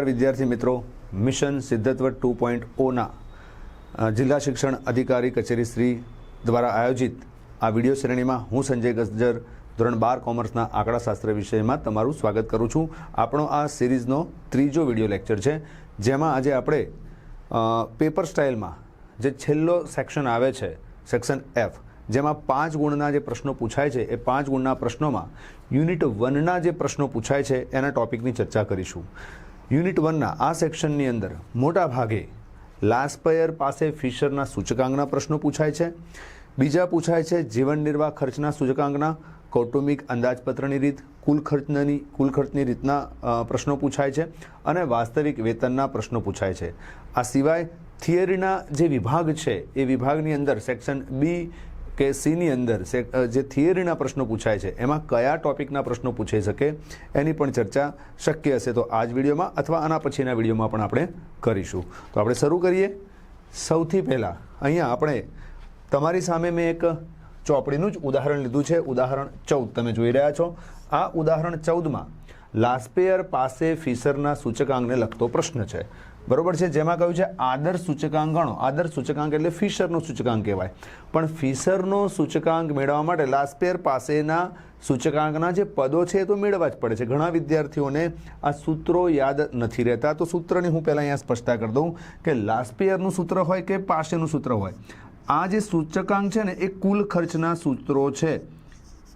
નમસ્કાર વિદ્યાર્થી મિત્રો. મિશન સિદ્ધત્વ ટુ પોઈન્ટ ઓના જિલ્લા શિક્ષણ અધિકારી કચેરી શ્રી દ્વારા આયોજિત આ વીડિયો શ્રેણીમાં હું સંજય ગજ્જર, ધોરણ બાર કોમર્સના આંકડાશાસ્ત્ર વિષયમાં તમારું સ્વાગત કરું છું. આપણો આ સિરીઝનો ત્રીજો વીડિયો લેક્ચર છે, જેમાં આજે આપણે પેપર સ્ટાઇલમાં જે છેલ્લો સેક્શન આવે છે, સેક્શન એફ, જેમાં પાંચ ગુણના જે પ્રશ્નો પૂછાય છે, એ પાંચ ગુણના પ્રશ્નોમાં યુનિટ વનના જે પ્રશ્નો પૂછાય છે, એના ટોપિકની ચર્ચા કરીશું. યુનિટ વનના આ સેક્શનની અંદર મોટા ભાગે લાસ્પયર પાસે ફિશરના સૂચકાંકના પ્રશ્નો પૂછાય છે. બીજા પૂછાય છે જીવન નિર્વાહ ખર્ચના સૂચકાંકના, કૌટુંબિક અંદાજપત્રની રીત, કુલ ખર્ચની કુલ ખર્ચની રીતના પ્રશ્નો પૂછાય છે અને વાસ્તવિક વેતનના પ્રશ્નો પૂછાય છે. આ સિવાય થિયરીના જે વિભાગ છે એ વિભાગની અંદર સેક્શન બી કે સીની અંદર જે થિયરીના પ્રશ્નો પૂછાય છે, એમાં કયા ટોપિકના પ્રશ્નો પૂછાઈ શકે, એની પણ ચર્ચા શક્ય હશે તો આ જ વિડીયોમાં અથવા આના પછીના વિડીયોમાં પણ આપણે કરીશું. તો આપણે શરૂ કરીએ. સૌથી પહેલાં અહીંયા આપણે તમારી સામે મેં એક ચોપડીનું જ ઉદાહરણ લીધું છે, ઉદાહરણ ચૌદ. તમે જોઈ રહ્યા છો. આ ઉદાહરણ ચૌદમાં, લાસ્પેયર પાસે ફિશરના સૂચકાંકને લગતો પ્રશ્ન છે. બરોબર છે? જેમાં કહ્યું છે આદર્શ સૂચકાંક ગણો આદર્શ સૂચકાંક એટલે ફિશરનો સૂચકાંક કહેવાય. પણ ફિશરનો સૂચકાંક મેળવવા માટે લાસ્પેર પાસેના સૂચકાંકના જે પદો છે એ તો મેળવવા જ પડે છે. ઘણા વિદ્યાર્થીઓને આ સૂત્રો યાદ નથી રહેતા. તો સૂત્રની હું પહેલાં અહીંયા સ્પષ્ટતા કરી દઉં કે લાસ્પેયરનું સૂત્ર હોય કે પાસેનું સૂત્ર હોય? આ જે સૂચકાંક છે ને, એ કુલ ખર્ચના સૂત્રો છે.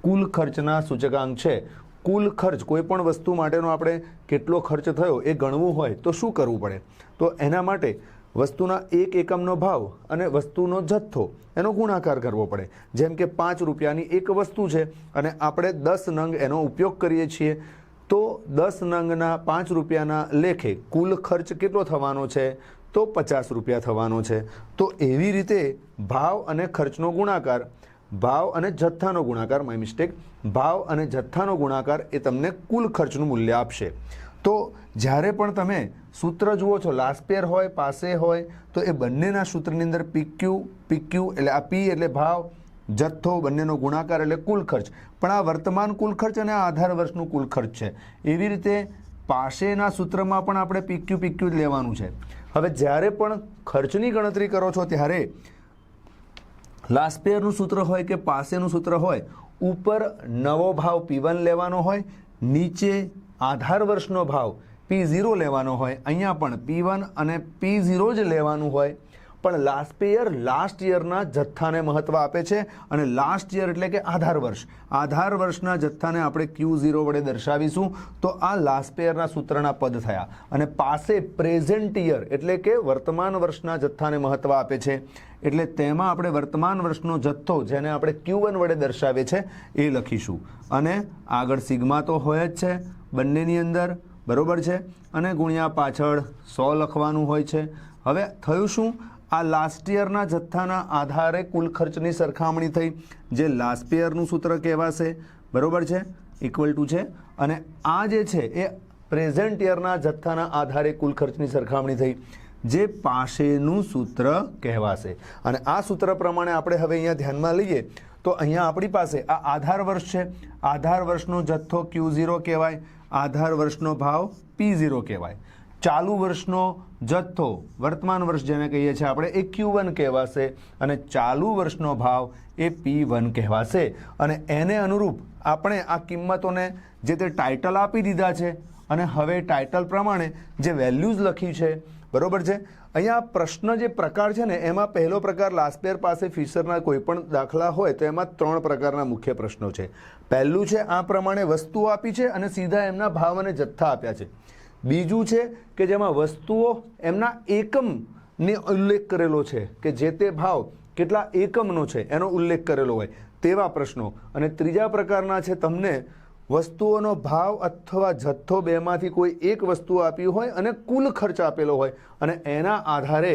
કુલ ખર્ચના સૂચકાંક છે. કુલ ખર્ચ, કોઈ પણ વસ્તુ માટેનો આપણે કેટલો ખર્ચ થયો એ ગણવું હોય તો શું કરવું પડે? તો એના માટે વસ્તુના એક એકમનો ભાવ અને વસ્તુનો જથ્થો, એનો ગુણાકાર કરવો પડે. જેમ કે પાંચ રૂપિયાની એક વસ્તુ છે અને આપણે દસ નંગ એનો ઉપયોગ કરીએ છીએ, તો દસ નંગના પાંચ રૂપિયાના લેખે કુલ ખર્ચ કેટલો થવાનો છે? તો પચાસ રૂપિયા થવાનો છે. તો એવી રીતે ભાવ અને ખર્ચનો ગુણાકાર ભાવ અને જથ્થાનો ગુણાકાર માય મિસ્ટેક ભાવ અને જથ્થાનો ગુણાકાર એ તમને કુલ ખર્ચનું મૂલ્ય આપશે. તો જ્યારે પણ તમે સૂત્ર જુઓ છો લાસ્ટ પેર હોય, પાસે હોય, તો એ બંનેના સૂત્રની અંદર પીક્યુ પીક્યુ એટલે આ પી એટલે ભાવ, જથ્થો, બંનેનો ગુણાકાર એટલે કુલ ખર્ચ. પણ આ વર્તમાન કુલ ખર્ચ અને આ આધાર વર્ષનું કુલ ખર્ચ છે. એવી રીતે પાસેના સૂત્રમાં પણ આપણે પીક્યુ પીક્યુ જ લેવાનું છે. હવે જ્યારે પણ ખર્ચની ગણતરી કરો છો, ત્યારે લાસ્પેયરનું સૂત્ર હોય કે પાસેનું સૂત્ર હોય, ઉપર નવો ભાવ પી વન લેવાનો હોય, નીચે આધાર વર્ષનો ભાવ પી ઝીરો લેવાનો હોય, અહીંયા પણ પી વન અને પી ઝીરો જ લેવાનું હોય. પણ લાસ્પેયર લાસ્ટ યરના જથ્થાને મહત્વ આપે છે અને લાસ્ટ યર એટલે કે આધાર વર્ષ. આધાર વર્ષના જથ્થાને આપણે ક્યુ ઝીરો વડે દર્શાવીશું તો આ લાસ્ટ પેયરના સૂત્રના પદ થયા. અને પાસે પ્રેઝન્ટ યર એટલે કે વર્તમાન વર્ષના જથ્થાને મહત્વ આપે છે. એટલે તેમાં આપણે વર્તમાન વર્ષનો જથ્થો જેને આપણે ક્યુ વન વડે દર્શાવે છે એ લખીશું. અને આગળ સિગ્મા તો હોય જ છે બંનેની અંદર, બરોબર છે? અને ગુણ્યા પાછળ સો લખવાનું હોય છે. હવે થયું શું? આ લાસ્ટ યરના જથ્થાના આધારે કુલ ખર્ચની સરખામણી થઈ, જે લાસ્ટ યરનું સૂત્ર કહેવાશે. બરોબર છે? ઇક્વલ ટુ છે. અને આ જે છે, એ પ્રેઝન્ટ યરના જથ્થાના આધારે કુલ ખર્ચની સરખામણી થઈ, જે પાસેનું સૂત્ર કહેવાશે. અને આ સૂત્ર પ્રમાણે આપણે હવે અહીંયા ધ્યાનમાં લઈએ, તો અહીંયા આપણી પાસે આ આધાર વર્ષ છે. આધાર વર્ષનો જથ્થો ક્યુ ઝીરો કહેવાય, આધાર વર્ષનો ભાવ પી ઝીરો કહેવાય. ચાલુ વર્ષનો જથ્થો, વર્તમાન વર્ષ જેને કહીએ છીએ આપણે, એ ક્યુ વન કહેવાશે અને ચાલુ વર્ષનો ભાવ એ પી વન કહેવાશે. અને એને અનુરૂપ આપણે આ કિંમતોને જે તે ટાઇટલ આપી દીધા છે અને હવે ટાઇટલ પ્રમાણે જે વેલ્યુઝ લખી છે, બરોબર છે? અહીંયા પ્રશ્ન જે પ્રકાર છે ને, એમાં પહેલો પ્રકાર લાસ્પેર પાસે ફિશરના કોઈપણ દાખલા હોય તો એમાં ત્રણ પ્રકારના મુખ્ય પ્રશ્નો છે. પહેલું છે, આ પ્રમાણે વસ્તુઓ આપી છે અને સીધા એમના ભાવ અને જથ્થા આપ્યા છે. બીજું છે કે જેમાં વસ્તુઓ એમના એકમને ઉલ્લેખ કરેલો છે કે જે તે ભાવ કેટલા એકમનો છે એનો ઉલ્લેખ કરેલો હોય તેવા પ્રશ્નો. અને ત્રીજા પ્રકારના છે તમને વસ્તુઓનો ભાવ અથવા જથ્થો બેમાંથી કોઈ એક વસ્તુ આપી હોય અને કુલ ખર્ચ આપેલો હોય અને એના આધારે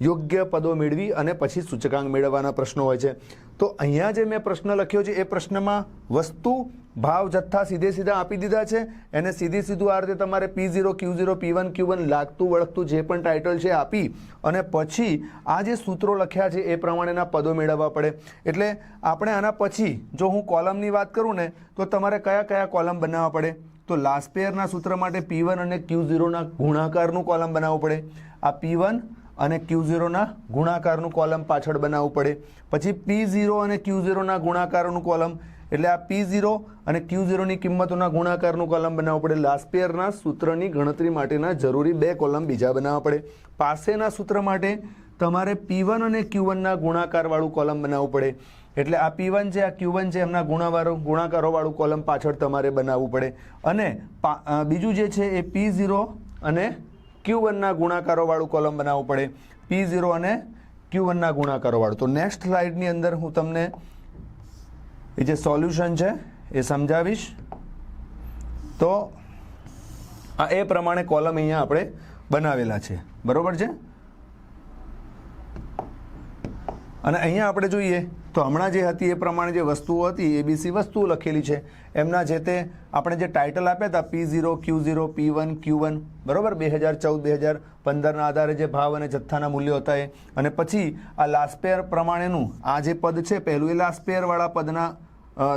યોગ્ય પદો મેળવી અને પછી સૂચકાંક મેળવવાના પ્રશ્નો હોય છે. તો અહીંયા જે મેં પ્રશ્ન લખ્યો છે એ પ્રશ્નમાં વસ્તુ ભાવ જથ્થા સીધે સીધા આપી દીધા છે. એને સીધી સીધું આ રીતે તમારે P zero Q zero P one Q one લાગતું વળગતું જે પણ ટાઇટલ છે આપી અને પછી આ જે સૂત્રો લખ્યા છે એ પ્રમાણેના પદો મેળવવા પડે. એટલે આપણે આના પછી જો હું કોલમની વાત કરું ને, તો તમારે કયા કયા કોલમ બનાવવા પડે? તો લાસ્ટ પેયરના સૂત્ર માટે પી વન અને ક્યુ ઝીરોના ગુણાકારનું કોલમ બનાવવું પડે. આ પી વન અને ક્યુ ઝીરોના ગુણાકારનું કોલમ પાછળ બનાવવું પડે. પછી પી ઝીરો અને ક્યુ ઝીરોના ગુણાકારનું કોલમ એટલે આ પી ઝીરો અને ક્યુ ઝીરોની કિંમતોના ગુણાકારનું કોલમ બનાવવું પડે. લાસ્ટ પેયરના સૂત્રની ગણતરી માટેના જરૂરી બે કોલમ બીજા બનાવવા પડે. પાસેના સૂત્ર માટે તમારે પી વન અને ક્યુ વનના ગુણાકારવાળું કોલમ બનાવવું પડે. એટલે આ પી વન છે, આ ક્યુ વન છે, એમના ગુણાવાળો ગુણાકારોવાળું કોલમ પાછળ તમારે બનાવવું પડે. અને બીજું જે છે એ પી ઝીરો અને ક્યુ વનના ગુણાકારોવાળું કોલમ બનાવવું પડે. પી ઝીરો અને ક્યુ વનના ગુણાકારોવાળું. તો નેક્સ્ટ સ્લાઇડની અંદર હું તમને એ જે સોલ્યુશન છે એ સમજાવીશ? તો આ એ પ્રમાણે કોલમ અહીંયા આપણે બનાવેલા છે. બરાબર છે? અને અહીંયા આપણે જોઈએ તો હમણાં જે હતી એ પ્રમાણે જે વસ્તુઓ હતી એબીસી વસ્તુઓ લખેલી છે. એમના જે તે આપણે જે ટાઇટલ આપ્યા હતા P zero Q zero P one Q one બરાબર? બે હજાર ચૌદ બે હજાર પંદરના આધારે જે ભાવ અને જથ્થાના મૂલ્યો હતા એ. અને પછી આ લાસ્પેર પ્રમાણેનું આ જે પદ છે પહેલું એ લાસ્પેરવાળા પદના અ,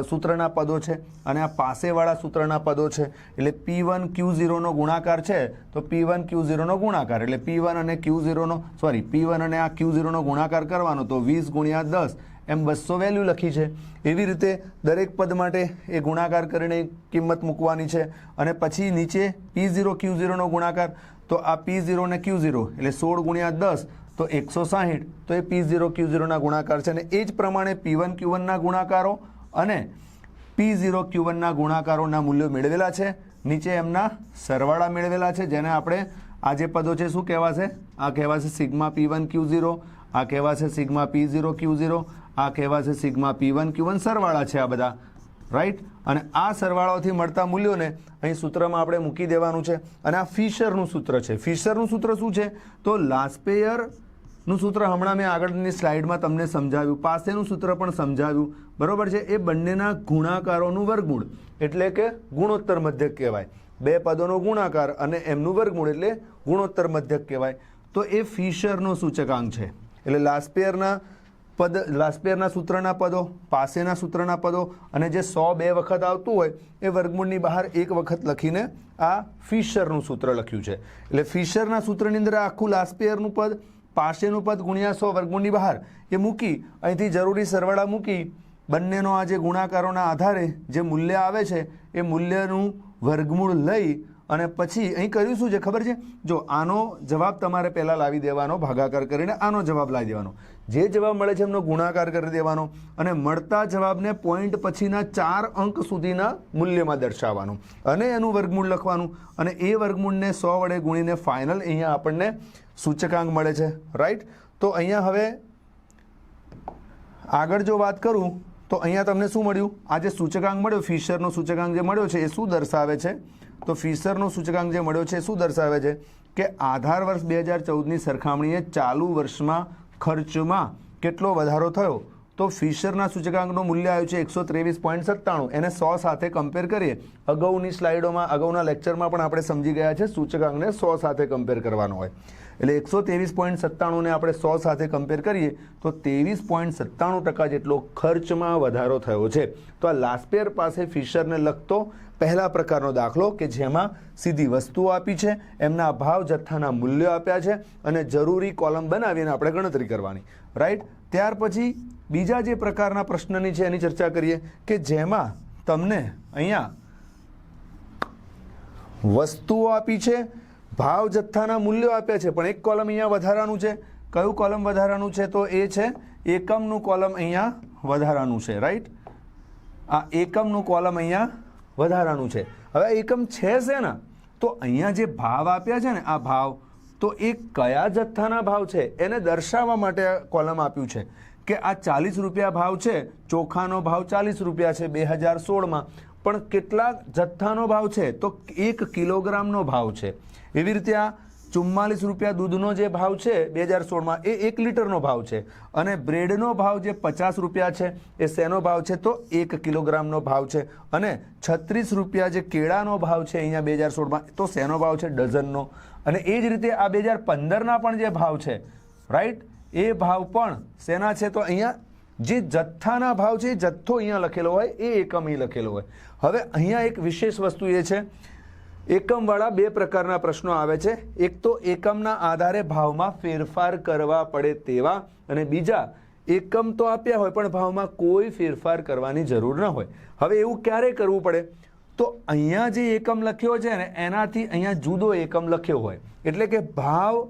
સૂત્રના પદો છે અને આ પાસેવાળા સૂત્રના પદો છે. એટલે પી વન ક્યુ ઝીરોનો ગુણાકાર છે, તો પી વન ક્યુ ઝીરોનો ગુણાકાર. એટલે પી વન અને ક્યુ ઝીરોનો સોરી પી વન અને આ ક્યુ ઝીરોનો ગુણાકાર કરવાનો, તો વીસ ગુણ્યા દસ, એમ બસો વેલ્યુ લખી છે. એવી રીતે દરેક પદ માટે એ ગુણાકાર કરીને કિંમત મૂકવાની છે. અને પછી નીચે પી ઝીરો ક્યુ ઝીરોનો ગુણાકાર, તો આ પી ઝીરો ને ક્યુ ઝીરો એટલે સોળ ગુણ્યા દસ, તો એકસો સાહીઠ, તો એ પી ઝીરો ક્યુ ઝીરોના ગુણાકાર છે. અને એ જ પ્રમાણે પી વન ક્યુ વનના ગુણાકારો અને પી ઝીરો ક્યુ વનના ગુણાકારોના મૂલ્યો મેળવેલા છે. નીચે એમના સરવાળા મેળવેલા છે, જેને આપણે આ જે પદો છે, શું કહેવાશે? આ કહેવાશે sigma P one Q zero આ કહેવાશે sigma P zero Q zero આ કહેવાશે sigma P one Q one સરવાળા છે આ બધા. રાઈટ અને આ સરવાળાઓથી મળતા મૂલ્યોને અહીં સૂત્રમાં આપણે મૂકી દેવાનું છે. અને આ ફિશરનું સૂત્ર છે. ફિશરનું સૂત્ર શું છે? તો લાસ્પેયર નું સૂત્ર હમણાં મેં આગળની સ્લાઇડમાં તમને સમજાવ્યું, પાસેનું સૂત્ર પણ સમજાવ્યું. બરાબર છે? એ બંનેના ગુણાકારોનું વર્ગમૂળ. એટલે કે ગુણોત્તર મધ્યક કહેવાય. બે પદોનો ગુણાકાર અને એમનું વર્ગમૂળ એટલે ગુણોત્તર મધ્યક કહેવાય. તો એ ફિશરનો સૂચકાંક છે. એટલે લાસ્પેયરના પદ લાસ્પેયરના સૂત્રના પદો, પાસેના સૂત્રના પદો અને જે સો બે વખત આવતું હોય, એ વર્ગમૂળની બહાર એક વખત લખીને આ ફિશરનું સૂત્ર લખ્યું છે. એટલે ફિશરના સૂત્રની અંદર આખું લાસ્પેયરનું પદ પાસેનું પદ ગુણ્યા સો વર્ગમૂળની બહાર. એ મૂકી અહીંથી જરૂરી સરવાળા મૂકી બંનેનો આ જે ગુણાકારોના આધારે જે મૂલ્ય આવે છે, એ મૂલ્યનું વર્ગમૂળ લઈ અને પછી અહીં કર્યું શું છે ખબર છે? જો આનો જવાબ તમારે પહેલાં લાવી દેવાનો, ભાગાકાર કરીને આનો જવાબ લાવી દેવાનો. જે જવાબ મળે છે એમનો ગુણાકાર કરી દેવાનો અને મળતા જવાબને પોઈન્ટ પછીના ચાર અંક સુધીના મૂલ્યમાં દર્શાવવાનું. અને એનું વર્ગમૂળ લખવાનું અને એ વર્ગમૂળને સો વડે ગુણીને ફાઇનલ અહીંયા આપણને સૂચકાંક મળે છે રાઈટ તો અહીંયા હવે આગળ જો વાત કરું, તો અહીંયા તમને શું મળ્યું? આ જે સૂચકાંક મળ્યો, ફિશરનો સૂચકાંક જે મળ્યો છે, એ શું દર્શાવે છે? તો ફિશરનો સૂચકાંક જે મળ્યો છે, એ શું દર્શાવે છે? કે આધાર વર્ષ બે હજાર ચૌદની સરખામણીએ ચાલુ વર્ષમાં ખર્ચમાં કેટલો વધારો થયો? તો ફિશરના સૂચકાંકનું મૂલ્ય આવ્યું છે એકસો ત્રેવીસ પોઈન્ટ સત્તાણું. એને સો સાથે કમ્પેર કરીએ. અગાઉની સ્લાઇડોમાં, અગાઉના લેક્ચરમાં પણ આપણે સમજી ગયા છે, સૂચકાંકને સો સાથે કમ્પેર કરવાનો હોય. એટલે એકસો ત્રેવીસ પોઈન્ટ સત્તાણુંને આપણે સો સાથે કમ્પેર કરીએ, તો ત્રેવીસ પોઈન્ટ સત્તાણું ટકા જેટલો ખર્ચમાં વધારો થયો છે. તો આ લાસ્પેર પાસે ફિશરને લગતો પહેલા પ્રકારનો દાખલો કે જેમાં સીધી વસ્તુઓ આપી છે, એમના ભાવ જથ્થાના મૂલ્યો આપ્યા છે અને જરૂરી કોલમ બનાવીને આપણે ગણતરી કરવાની. રાઈટ ત્યાર પછી બીજા જે પ્રકારના પ્રશ્નની છે એની ચર્ચા કરીએ કે જેમાં તમને અહીંયા વસ્તુઓ આપી છે ભાવ જથ્થાના મૂલ્યો આપ્યા છે, પણ એક કોલમ અહીંયા વધારાનું છે. કયું કોલમ વધારાનું છે તો એ છે, એકમનું કોલમ અહીંયા વધારાનું છે રાઈટ આ એકમનું કોલમ અહીંયા વધારાનું છે. હવે એકમ છે શેના? તો અહીંયા જે ભાવ આપ્યા છે ને, આ ભાવ, તો એ કયા જથ્થાના ભાવ છે? એને દર્શાવવા માટે કોલમ આપ્યું છે કે આ ચાલીસ રૂપિયા ભાવ છે, ચોખાનો ભાવ ચાલીસ રૂપિયા છે બે હજાર સોળમાં. પણ કેટલા જથ્થાનો ભાવ છે? તો એક કિલોગ્રામનો ભાવ છે. એવી રીતે આ ચુમ્માલીસ રૂપિયા દૂધનો જે ભાવ છે બે હજાર સોળમાં, એ એક લીટરનો ભાવ છે. અને બ્રેડનો ભાવ જે પચાસ રૂપિયા છે, એ શેનો ભાવ છે? તો એક કિલોગ્રામનો ભાવ છે. અને છત્રીસ રૂપિયા જે કેળાનો ભાવ છે અહીંયા બે હજાર સોળમાં, તો શેનો ભાવ છે? ડઝનનો. અને એ જ રીતે આ બે હજાર પંદરના પણ જે ભાવ છે રાઈટ એ ભાવ પણ શેના છે? તો અહીંયા જે જથ્થાના ભાવ છે, એ જથ્થો અહીંયા લખેલો હોય, એ એકમ અહીં લખેલો હોય. હવે અહીંયા એક વિશેષ વસ્તુ એ છે એકમવાળા બે પ્રકારના પ્રશ્નો આવે છે. એક તો એકમના આધારે ભાવમાં ફેરફાર કરવા પડે તેવા અને બીજા, એકમ તો આપ્યા હોય પણ ભાવમાં કોઈ ફેરફાર કરવાની જરૂર ન હોય. હવે એવું ક્યારે કરવું પડે? તો અહીંયા જે એકમ લખ્યો છે ને, એનાથી અહીંયા જુદો એકમ લખ્યો હોય. એટલે કે ભાવ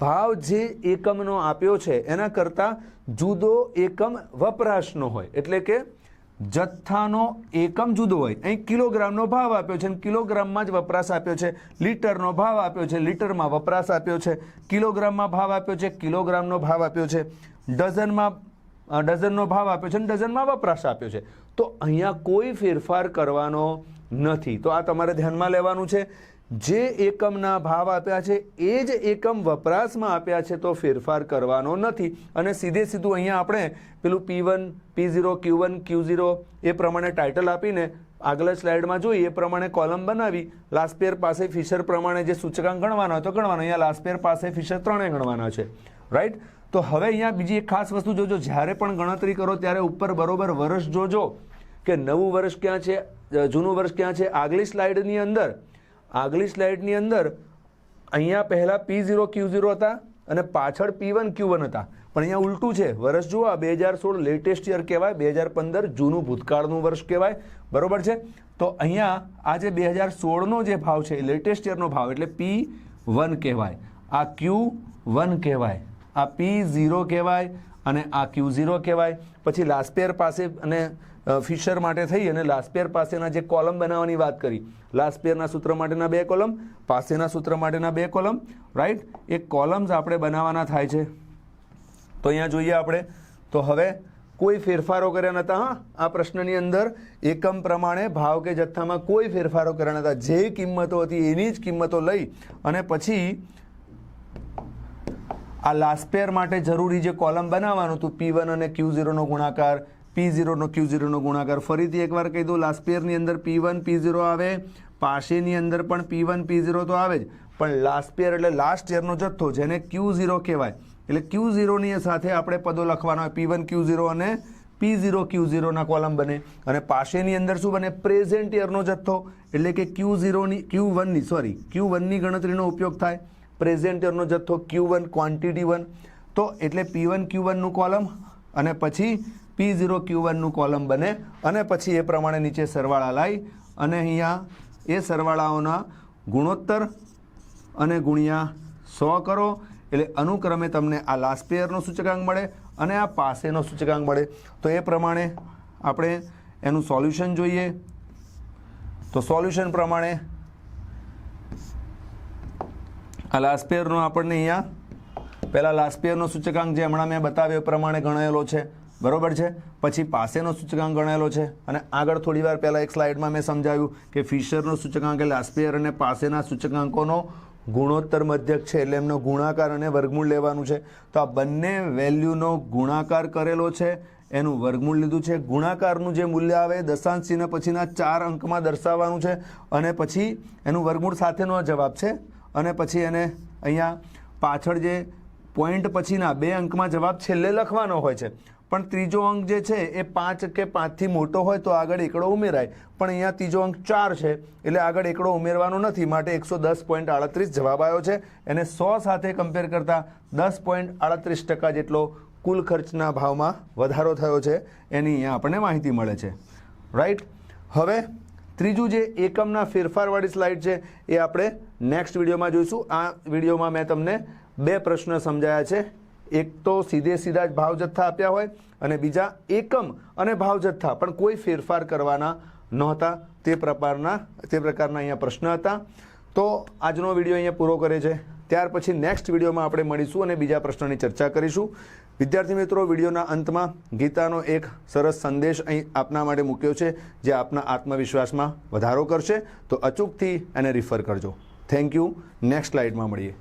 ભાવ જે એકમનો આપ્યો છે, એના કરતાં જુદો એકમ વપરાશનો હોય. એટલે કે જથ્થાનો એકમ જુદો હોય. અહીં કિલોગ્રામનો ભાવ આપ્યો છે અને કિલોગ્રામમાં જ વપરાશ આપ્યો છે. લીટરનો ભાવ આપ્યો છે. લીટરમાં વપરાશ આપ્યો છે. કિલોગ્રામમાં ભાવ આપ્યો છે. કિલોગ્રામનો ભાવ આપ્યો છે. ડઝનમાં ડઝનનો ભાવ આપ્યો છે અને ડઝનમાં વપરાશ આપ્યો છે. તો અહીંયા કોઈ ફેરફાર કરવાનો નથી. તો આ તમારે ધ્યાનમાં લેવાનું છે. જે એકમના ભાવ આપ્યા છે, એ જ એકમ વપરાશમાં આપ્યા છે તો ફેરફાર કરવાનો નથી. અને સીધે સીધું અહીંયા આપણે પેલું P one P zero Q one Q zero એ પ્રમાણે ટાઇટલ આપીને આગલા સ્લાઇડમાં જોઈએ એ પ્રમાણે કોલમ બનાવી. લાસ્પેર પાસે ફિશર પ્રમાણે જે સૂચકાંક ગણવાના તો ગણવાનો. અહીંયા લાસ્પેર પાસે ફિશર ત્રણેય ગણવાના છે. રાઈટ તો હવે અહીંયા બીજી એક ખાસ વસ્તુ જોજો. જ્યારે પણ ગણતરી કરો, ત્યારે ઉપર બરોબર વર્ષ જોજો કે નવું વર્ષ ક્યાં છે જૂનું વર્ષ ક્યાં છે. આગલી સ્લાઇડની અંદર આગલી સ્લાઇડની અંદર અહીંયા પહેલાં પી ઝીરો ક્યુ ઝીરો હતા અને પાછળ પી વન ક્યુ વન હતા. પણ અહીંયા ઉલટું છે. વર્ષ જુઓ, આ બે હજાર સોળ લેટેસ્ટ યર કહેવાય, બે હજાર પંદર જૂનું ભૂતકાળનું વર્ષ કહેવાય. બરોબર છે? તો અહીંયા આ જે બે હજાર સોળનો જે ભાવ છે લેટેસ્ટ યરનો ભાવ એટલે પી વન કહેવાય. આ ક્યુ વન કહેવાય. આ પી ઝીરો કહેવાય અને આ ક્યુ ઝીરો કહેવાય. પછી લાસ્પેર પાસે અને ફિશર માટે થઈ અને લાસ્પેર પાસેના જે કોલમ બનાવવાની વાત કરી. લાસ્પેરના સૂત્ર માટેના બે કોલમ પાસેના સૂત્ર માટેના બે કોલમ રાઈટ એ કોલમ્સ આપણે બનાવવાના થાય છે. તો અહીંયા જોઈએ આપણે. તો હવે કોઈ ફેરફારો કર્યા નહોતા હા? આ પ્રશ્નની અંદર એકમ પ્રમાણે ભાવ કે જથ્થામાં કોઈ ફેરફારો કર્યા નહોતા જે કિંમતો હતી એની જ કિંમતો લઈ અને પછી આ લાસ્પેર માટે જરૂરી જે કોલમ બનાવવાનું હતું પી વન અને ક્યુ ઝીરોનો ગુણાકાર પી ઝીરોનો ક્યુ ઝીરોનો ગુણાકાર. ફરીથી એકવાર કહી દઉં લાસ્ટ લાસ્પેરની અંદર પી વન પી ઝીરો આવે પાસેની અંદર પણ પી વન પી ઝીરો તો આવે જ. પણ લાસ્ટ લાસ્પેર એટલે લાસ્ટ યરનો જથ્થો, જેને ક્યુ ઝીરો કહેવાય. એટલે ક્યુ ઝીરોની સાથે આપણે પદો લખવાના હોય પી વન ક્યુ ઝીરો અને પી ઝીરો ક્યુ ઝીરોના કોલમ બને. અને પાસેની અંદર શું બને? પ્રેઝન્ટ યરનો જથ્થો. એટલે કે ક્યુ ઝીરોની ક્યુ વનની સોરી ક્યુ વનની ગણતરીનો ઉપયોગ થાય. પ્રેઝન્ટ યરનો જથ્થો ક્યુ વન ક્વોન્ટિટી વન તો એટલે પી વન ક્યુ વનનું કોલમ અને પછી પી ઝીરો ક્યુ વનનું કોલમ બને અને પછી એ પ્રમાણે નીચે સરવાળા લાવી અને અહીંયા એ સરવાળાઓના ગુણોત્તર અને ગુણ્યા સો કરો. એટલે અનુક્રમે તમને આ લાસ્ટ પેયરનો સૂચકાંક મળે અને આ પાસેનો સૂચકાંક મળે. તો એ પ્રમાણે આપણે એનું સોલ્યુશન જોઈએ. તો સોલ્યુશન પ્રમાણે આ લાસ્ટ પેયરનો આપણને અહીંયા પહેલાં લાસ્ટ પેયરનો સૂચકાંક જે હમણાં મેં બતાવ્યો એ પ્રમાણે ગણાયેલો છે. બરોબર છે? પછી પાસેનો સૂચકાંક ગણેલો છે. અને આગળ થોડી વાર પહેલાં એક સ્લાઇડમાં મેં સમજાવ્યું કે ફિશરનો સૂચકાંક એટલે આસ્પિયર અને પાસેના સૂચકાંકોનો ગુણોત્તર મધ્યક છે એટલે એમનો ગુણાકાર અને વર્ગમૂળ લેવાનું છે. તો આ બંને વેલ્યુનો ગુણાકાર કરેલો છે. એનું વર્ગમૂળ લીધું છે. ગુણાકારનું જે મૂલ્ય આવે દશાંશ ચિહ્ન પછીના ચાર અંકમાં દર્શાવવાનું છે. અને પછી એનું વર્ગમૂળ સાથેનો જવાબ છે. અને પછી એને અહીંયા પાછળ જે પોઈન્ટ પછીના બે અંકમાં જવાબ છેલ્લે લખવાનો હોય છે. પણ ત્રીજો અંક જે છે, એ પાંચ કે પાંચથી મોટો હોય તો આગળ એકડો ઉમેરાય. પણ અહીંયા ત્રીજો અંક ચાર છે, એટલે આગળ એકડો ઉમેરવાનો નથી. માટે એકસો દસ પોઈન્ટ આડત્રીસ જવાબ આવ્યો છે. એને સો સાથે કમ્પેર કરતાં દસ પોઈન્ટ આડત્રીસ ટકા જેટલો કુલ ખર્ચના ભાવમાં વધારો થયો છે. એની અહીંયા આપણને માહિતી મળે છે. રાઈટ હવે ત્રીજું જે એકમના ફેરફારવાળી સ્લાઇડ છે, એ આપણે નેક્સ્ટ વિડીયોમાં જોઈશું. આ વિડીયોમાં મેં તમને બે પ્રશ્ન સમજાયા છે. એક તો સીધે સીધા જ ભાવ જથ્થા આપ્યા હોય અને બીજા એકમ અને ભાવ જથ્થા પણ કોઈ ફેરફાર કરવાના નહોતા. તે પ્રકારના તે પ્રકારના અહીંયા પ્રશ્ન હતા. તો આજનો વીડિયો અહીંયા પૂરો કરે છે. ત્યાર પછી નેક્સ્ટ વિડીયોમાં આપણે મળીશું અને બીજા પ્રશ્નની ચર્ચા કરીશું. વિદ્યાર્થી મિત્રો, વિડીયોના અંતમાં ગીતાનો એક સરસ સંદેશ અહીં આપના માટે મૂક્યો છે, જે આપના આત્મવિશ્વાસમાં વધારો કરશે. તો અચૂકથી એને રિફર કરજો. થેન્ક યુ નેક્સ્ટ સ્લાઇડમાં મળીએ.